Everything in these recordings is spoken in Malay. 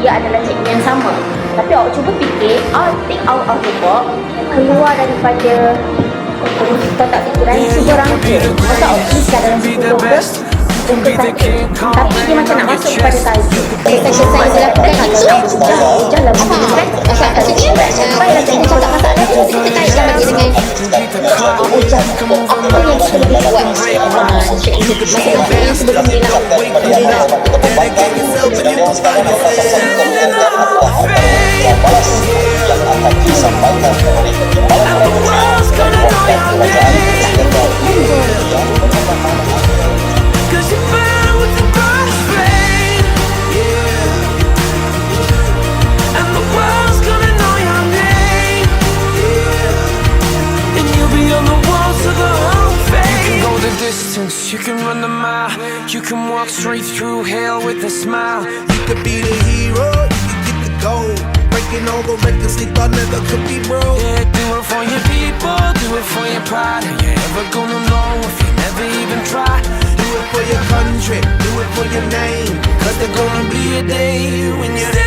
dia adalah cikgu yang sama. Tapi awak cuba fikir, out, think out of the box, keluar daripada kotak fikiran, cuba rangka. Masa awak tuliskan dalam saja. Tapi dia macam nak masuk kepada saya. Session saya dilakukan itu, janganlah menggunakan masalah sekian. Baiklah saya cakap masalah itu, kita kaitkan lagi dengan ujian. Apa yang kita lebih buat? Cikgu, masing-masing sebelum dia nak dia nak can run the mile, you can walk straight through hell with a smile. You could be the hero, you could get the gold. Breaking all the records they thought never could be broke. Yeah, do it for your people, do it for your pride. Are you ever gonna know if you never even try? Do it for your country, do it for your name. Cause there's gonna be a day when you're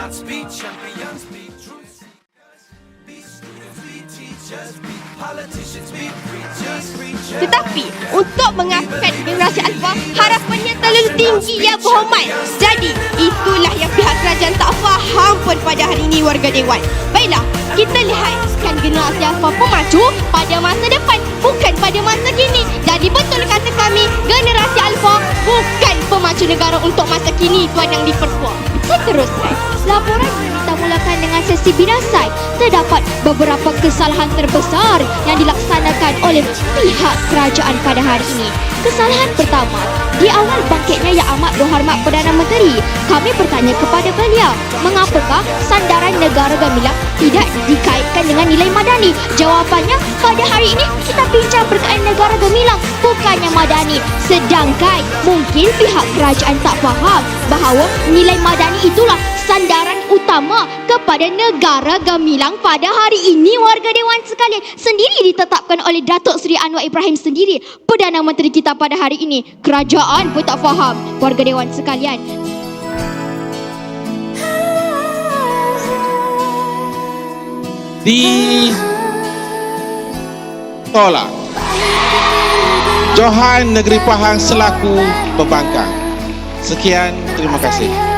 be champions, be truth seekers. Be students, be teachers, be politicians, be preachers, preachers. Tetapi untuk mengangkat generasi alfa harapannya terlalu tinggi ya berhormat. Jadi itulah yang pihak kerajaan tak faham pun pada hari ini warga dewan. Baiklah, kita lihatkan generasi alfa pemacu pada masa depan bukan pada masa kini. Jadi betul kata kami generasi negara untuk masa kini tuan yang dipertua. Seterusnya, laporan kita mulakan dengan sesi binasai. Terdapat beberapa kesalahan terbesar yang dilaksanakan oleh pihak kerajaan pada hari ini. Kesalahan pertama, di awal bangkitnya Yang Amat Berhormat Perdana Menteri, kami bertanya kepada beliau, mengapakah sandaran negara gemilang tidak dikaitkan dengan nilai madani? Jawapannya, pada hari ini kita bukannya madani. Sedangkan mungkin pihak kerajaan tak faham bahawa nilai madani itulah sandaran utama kepada negara gemilang pada hari ini. Warga dewan sekalian sendiri ditetapkan oleh Datuk Seri Anwar Ibrahim sendiri. Perdana Menteri kita pada hari ini. Kerajaan pun tak faham. Warga dewan sekalian. Ditolak. Johan Negeri Pahang selaku pembangkang. Sekian, terima kasih.